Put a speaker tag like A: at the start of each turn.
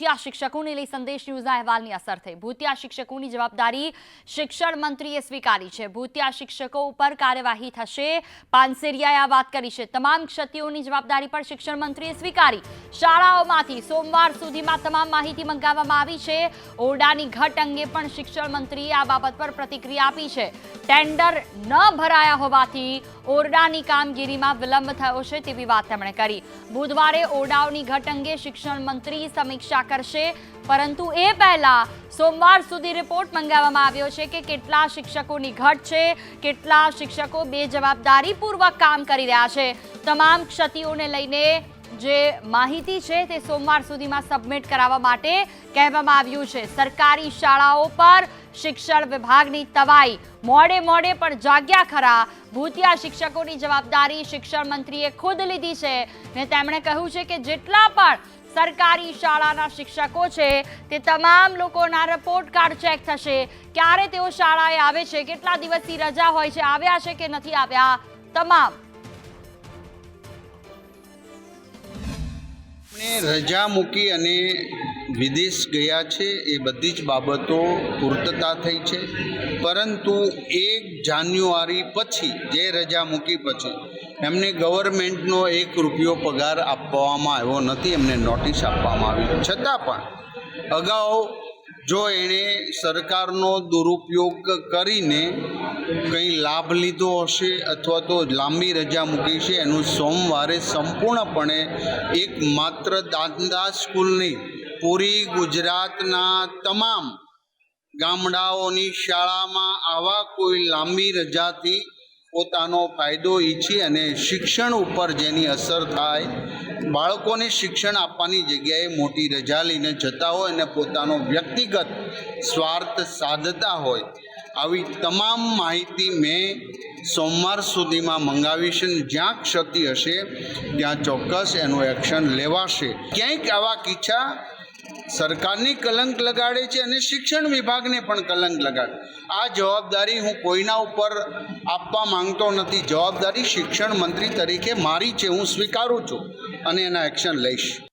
A: ભૂતિયા શિક્ષકોને લઈ સંદેશ ન્યૂઝના અહેવાલની અસર થઈ. ભૂતિયા શિક્ષકોની જવાબદારી શિક્ષણ મંત્રીએ સ્વીકારી છે. ભૂતિયા શિક્ષકો ઉપર કાર્યવાહી થશે. પાનસેરિયાએ આ વાત કરી છે. તમામ ક્ષતિઓની જવાબદારી પણ શિક્ષણ મંત્રીએ સ્વીકારી. શાળાઓમાંથી સોમવાર સુધીમાં તમામ માહિતી મંગાવવામાં આવી છે. ઓરડાની ઘટ અંગે પણ શિક્ષણ મંત્રીએ આ બાબત પર પ્રતિક્રિયા આપી છે. ટેન્ડર ન ભરાયા હોવાથી ઓરડાની કામગીરીમાં વિલંબ થયો છે તેવી વાત તેમણે કરી. બુધવારે ઓરડાઓની ઘટ અંગે શિક્ષણ મંત્રી સમીક્ષા કરશે. પરંતુ એ પહેલા સોમવાર સુધી રિપોર્ટ મંગાવવામાં આવ્યો છે કે કેટલા શિક્ષકોની ઘટ છે, કેટલા શિક્ષકો બેજવાબદારીપૂર્વક કામ કરી રહ્યા છે. તમામ ક્ષતિઓને લઈને જે માહિતી છે તે સોમવાર સુધીમાં સબમિટ કરાવવા માટે કહેવામાં આવ્યું છે. સરકારી શાળાઓ પર શિક્ષણ વિભાગની તવાઈ. મોડે મોડે પણ જાગ્યા ખરા. ભૂતિયા શિક્ષકોની જવાબદારી શિક્ષણ મંત્રીએ ખુદ લીધી છે ને તેમણે કહ્યું છે કે જેટલા પણ સરકારી શાળાના શિક્ષકો છે તે તમામ લોકોના રિપોર્ટ કાર્ડ ચેક થશે. ક્યારે તેઓ શાળાએ આવે છે, કેટલા દિવસથી રજા હોય છે, આવ્યા છે કે નથી આવ્યા, તમામ
B: આપણે રજા મૂકી અને વિદેશ ગયા છે એ બધી જ બાબતો પૂર્તતા થઈ છે. પરંતુ એક જાન્યુઆરી પછી, જે રજા મૂકી પછી, એમને ગવર્મેન્ટનો એક રૂપિયો પગાર આપવામાં આવ્યો નથી, એમને નોટિસ આપવામાં આવી. છતાં પણ, અગાઉ જો એણે સરકારનો દુરુપયોગ કરીને કંઈ લાભ લીધો હશે અથવા તો લાંબી રજા મૂકી છે, એનું સોમવારે સંપૂર્ણપણે એક માત્ર દાંદા સ્કૂલની પૂરી ગુજરાતના તમામ ગામડાઓની શાળામાં આવા કોઈ લાંબી રજાથી પોતાનો ફાયદો ઈચ્છી અને શિક્ષણ ઉપર જેની અસર થાય, બાળકોને શિક્ષણ આપવાની જગ્યાએ મોટી રજા લઈને જતા હોય અને પોતાનો વ્યક્તિગત સ્વાર્થ સાધતા હોય. આવી તમામ માહિતી મેં સોમવાર સુધીમાં મંગાવી છે અને જ્યાં ક્ષતિ હશે, ત્યાં ચોક્કસ એનું એક્શન લેવાશે. ક્યાંક આવા કિચ્છા સરકારની કલંક લગાડે છે અને શિક્ષણ વિભાગને પણ કલંક લગાડે. આ જવાબદારી હું કોઈના ઉપર આપવા માંગતો નથી. જવાબદારી શિક્ષણ મંત્રી તરીકે મારી છે, હું સ્વીકારું છું અને એના એક્શન લઈશ.